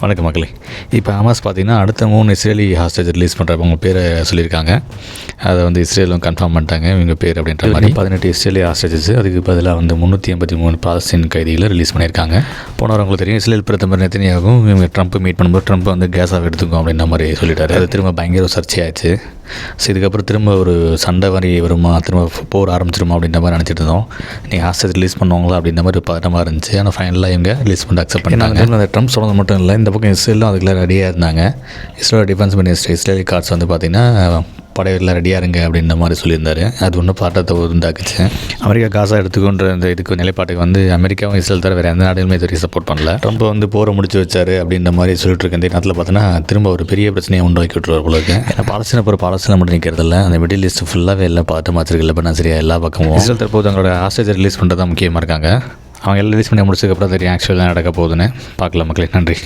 வணக்கம் மக்களே. இப்போ ஹமாஸ் பார்த்தீங்கன்னா அடுத்த மூணு இஸ்ரேலி ஹாஸ்டேஜ் ரிலீஸ் பண்ணுறப்ப உங்கள் பேரை சொல்லியிருக்காங்க. அதை வந்து இஸ்ரேலும் கன்ஃபார்ம் பண்ணிட்டாங்க இவங்க பேர் அப்படின்ற மாதிரி. பதினெட்டு இஸ்ரேலி ஹாஸ்டேஜஸ் அதுக்கு பதிலாக வந்து முந்நூற்றி எண்பத்தி மூணு பாலஸ்தீன் கைதிகளை ரிலீஸ் பண்ணியிருக்காங்க. போனவர் உங்களுக்கு தெரியும் இஸ்ரேல் பிரதமர் நெத்தனியாகவும் இவங்க ட்ரம்ப் மீட் பண்ணும்போது ட்ரம்ப் வந்து கேஸாக எடுத்துக்கும் அப்படின்ற மாதிரி சொல்லிட்டாரு. அது திரும்ப பயங்கர சர்ச்சையாச்சு. ஸோ இதுக்கப்புறம் திரும்ப ஒரு சண்டை மாதிரி வருமா? திரும்ப போர் ஆரம்பிச்சிருமா அப்படின்ற மாதிரி நினச்சிட்டு இருந்தோம். நீங்கள் ஹாஸ்டேஜ் ரிலீஸ் பண்ணுவாங்களா அப்படின்ற மாதிரி பதட்டமாக இருந்துச்சு. ஆனால் ஃபைனலாக இவங்க ரிலீஸ் பண்ணி அக்செப்ட் பண்ணாங்க அந்த ட்ரம்ப் சொன்னது மட்டும் இல்லை இந்த பக்கம் இஸ்ரேலும் அதுக்குள்ள ரெடியாக இருந்தாங்க. Israel defence minister Israeli guards வந்து பார்த்திங்கன்னா படையெல்லாம் ரெடியாக இருங்க அப்படின்ற மாதிரி சொல்லியிருந்தார். அது ஒன்றும் பாட்டத்தை உண்டாக்குச்சு அமெரிக்கா காசா எடுத்துக்கொன்ற இந்த இதுக்கு நிலைப்பாட்டுக்கு வந்து அமெரிக்காவும் இஸ்ரேல் தவிர வேறு எந்த நாடுகளுமே இது சப்போர்ட் பண்ணல. ட்ரம்ப் வந்து போரை முடிச்சு வச்சாரு அப்படின்ற மாதிரி சொல்லிட்டு இருக்க இந்த நேரத்தில் பார்த்தீங்கன்னா திரும்ப ஒரு பெரிய பிரச்சனையை உண்டாக்கி விட்டுருவார் போல இருக்கு. ஏன்னா பாலஸ்தீன போகிற பாலஸ்தீன மட்டும் நிற்கிறதில்ல அந்த மிடில் ஈஸ்ட் ஃபுல்லாகவே எல்லாம் பார்த்து மாற்றிருக்கல இப்போ நான் சரியா எல்லா பக்கமும் இஸ்ரேல் தற்போது அவங்களோட ஹாஸ்டேஜ் ரிலீஸ் பண்ணுறது தான் முக்கியமாக இருக்காங்க. அவங்க எல்லாம் ரிலீஸ் பண்ணி முடிச்சதுக்கப்புறம் தெரியும் ஆக்சுவலாக நடக்க போகுதுன்னு. பார்க்கலாம் மக்களே. நன்றி.